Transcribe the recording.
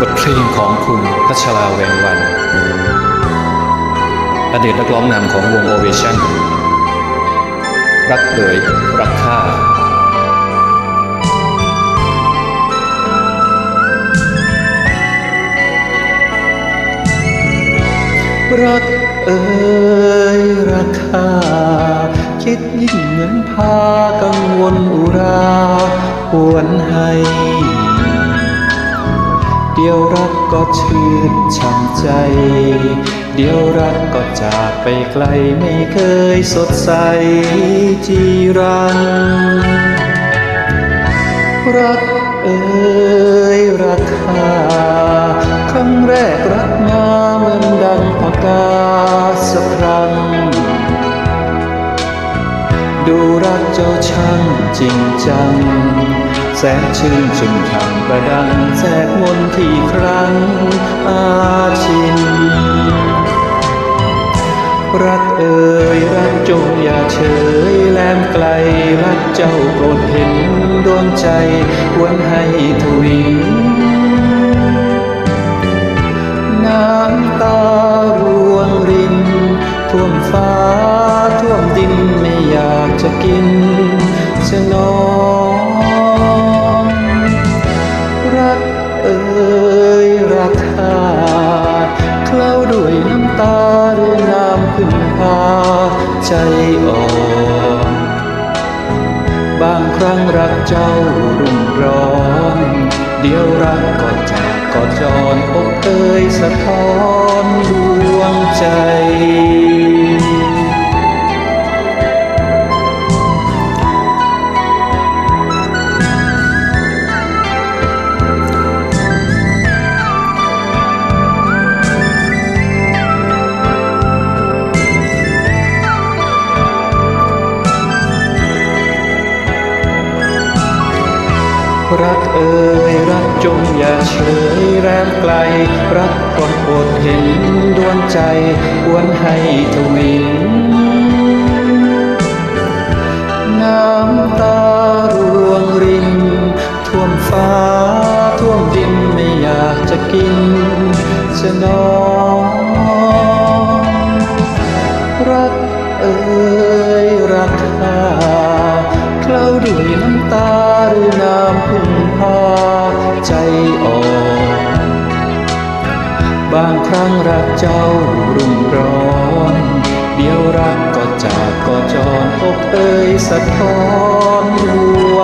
บทเพลงของคุณพัชราเวงวัน อดีตนักร้องนำของวงโอเวชั่น รักเอ๋ยรักข้ารักเอ่ยราคา คิดยิ่งเหมือนพากังวลอุราหวนให้ ดี๋ยวรักก็ชื่นช่ำใจ เดี๋ยวรักก็จากไปไกลไม่เคยสดใสจีรัง รักเอ่ยราคาครั้งแรกรักงาเหมือนดังปากกา ดูรักเจ้าช่างจริงจัง แสนชื่นชุ่มฉ่ำประดังแทรกมนที่ครั้งอาชิน รักเอ่ยรักจงอย่าเฉยแลมไกลรักเจ้าโปรดเห็นดวงใจหวนให้ทวินน้ำตาร่วงรินท่วมฟ้า จะกินจะนอนรักเอ่ยรักหาดเคล้าด้วยน้ำตาหรือน้ำพึ่งพาใจอ่อนบางครั้งรักเจ้ารุ่มร้อน เดี๋ยวรักก็จากก็จรอกเอ่ยสะท้อน รักเอ่ยรักจงอย่าเฉยแรมไกล รักก่อนอดเห็นดวงใจหวนให้ทวิน น้ำตาร่วงริน ท่วมฟ้าท่วมดินไม่อยากจะกิน จะนอนรักเอ่ยรักหาเคล้าด้วยน้ำ ตาหรือน้ำพึ่งพาใจอ่อนบางครั้งรักเจ้ารุ่มร้อน เดียวรักก็จากก็จรอกเอ่ยสะท้อนดวง